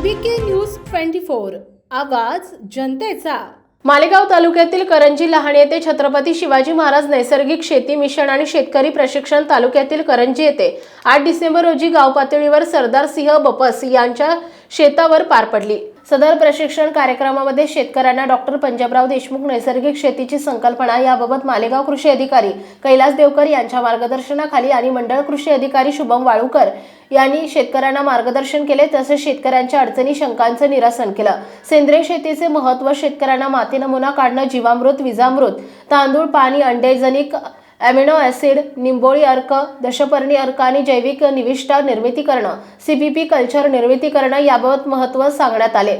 आयबीके news twenty four आवाज जनतेचा. मालेगाव तालुक्यातील करंजी लहाण येथे छत्रपती शिवाजी महाराज नैसर्गिक शेती मिशन आणि शेतकरी प्रशिक्षण तालुक्यातील करंजी येथे आठ डिसेंबर रोजी गाव पातळीवर सरदार सिंह बपस यांच्या शेतावर पार पडली. सदर प्रशिक्षण कार्यक्रमामध्ये शेतकऱ्यांना डॉक्टर पंजाबराव देशमुख नैसर्गिक शेतीची संकल्पना याबाबत मालेगाव कृषी अधिकारी कैलास देवकर यांच्या मार्गदर्शनाखाली आणि मंडळ कृषी अधिकारी शुभम वाळूकर यांनी शेतकऱ्यांना मार्गदर्शन केले तसेच शेतकऱ्यांच्या अडचणी शंकांचं निरासन केलं. सेंद्रिय शेतीचे महत्त्व शेतकऱ्यांना माती नमुना काढणं जीवामृत विजामृत तांदूळ पाणी अंडेजनिक ॲमिनो ॲसिड निंबोळी अर्क दशपर्णी अर्क आणि जैविक निविष्ठा निर्मिती करणं सीपीपी कल्चर निर्मिती करणं याबाबत महत्त्व सांगण्यात आले.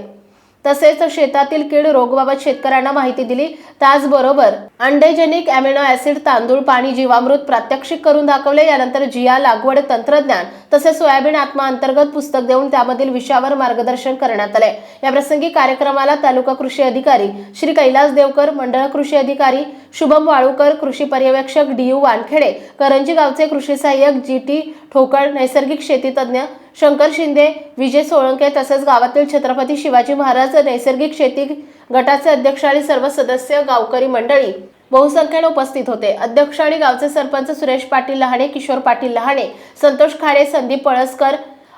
तसेच शेतातील कीड रोगबाबत शेतकऱ्यांना माहिती दिली. त्याचबरोबर अंडेजेनिक अॅमिनो ऍसिड तांदूळ पाणी जीवामृत प्रात्यक्षिक करून दाखवले. यानंतर जिया लागवड तंत्रज्ञान तसेच सोयाबीन आत्मा अंतर्गत पुस्तक देऊन त्यामधील विषयावर मार्गदर्शन करण्यात आले. याप्रसंगी कार्यक्रमाला तालुका कृषी अधिकारी श्री कैलास देवकर मंडळ कृषी अधिकारी शुभम वाळूकर कृषी पर्यवेक्षक डी यू वानखेडे करंजी गावचे कृषी सहाय्यक जी टी ठोकळ नैसर्गिक शेती तज्ज्ञ शंकर शिंदे विजय सोळंके तसेच गावातील छत्रपती शिवाजी महाराज नैसर्गिक शेती गटाचे अध्यक्ष आणि सर्व सदस्य गावकरी मंडळी बहुसंख्येने उपस्थित होते. अध्यक्ष आणि गावचे सरपंच सुरेश पाटील लहाणे किशोर पाटील लहाणे संतोष खाडे संदीप पळसकर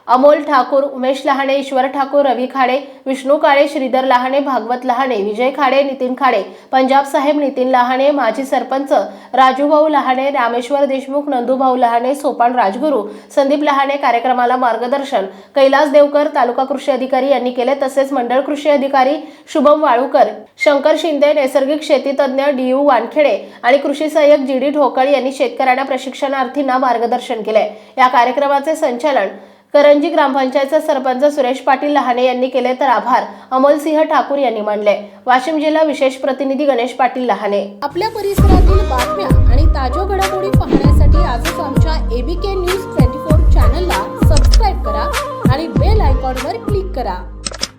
अमोल ठाकूर उमेश लहाणे ईश्वर ठाकूर रवी खाडे विष्णू काळे श्रीधर लहाणे भागवत लहाणे विजय खाडे नितीन खाडे पंजाब साहेब नितीन लहाणे माजी सरपंच राजूभाऊ लहाणे रामेश्वर देशमुख नंदूभाऊ लहाणे सोपान राजगुरू संदीप लहाणे कार्यक्रमाला मार्गदर्शन कैलास देवकर तालुका कृषी अधिकारी यांनी केले तसेच मंडळ कृषी अधिकारी शुभम वाळूकर शंकर शिंदे नैसर्गिक शेती तज्ज्ञ डी यू वानखेडे आणि कृषी सहाय्यक जी डी ढोकळ यांनी शेतकऱ्यांना प्रशिक्षणार्थींना मार्गदर्शन केले. या कार्यक्रमाचे संचालन करंजी ग्रामपंचायतचा सरपंच सुरेश पाटील लहाने यांनी केले तर आभार. अमोलसिंह ठाकूर यांनी मानले वाशिम जिल्हा विशेष प्रतिनिधी गणेश पाटील लहाने. आपल्या परिसरातील बातम्या आणि ताज्या घडामोडी पाहण्यासाठी आजच आमच्या एबीके न्यूज ट्वेंटी फोर चॅनलला सबस्क्राईब करा आणि बेल आयकॉनवर क्लिक करा.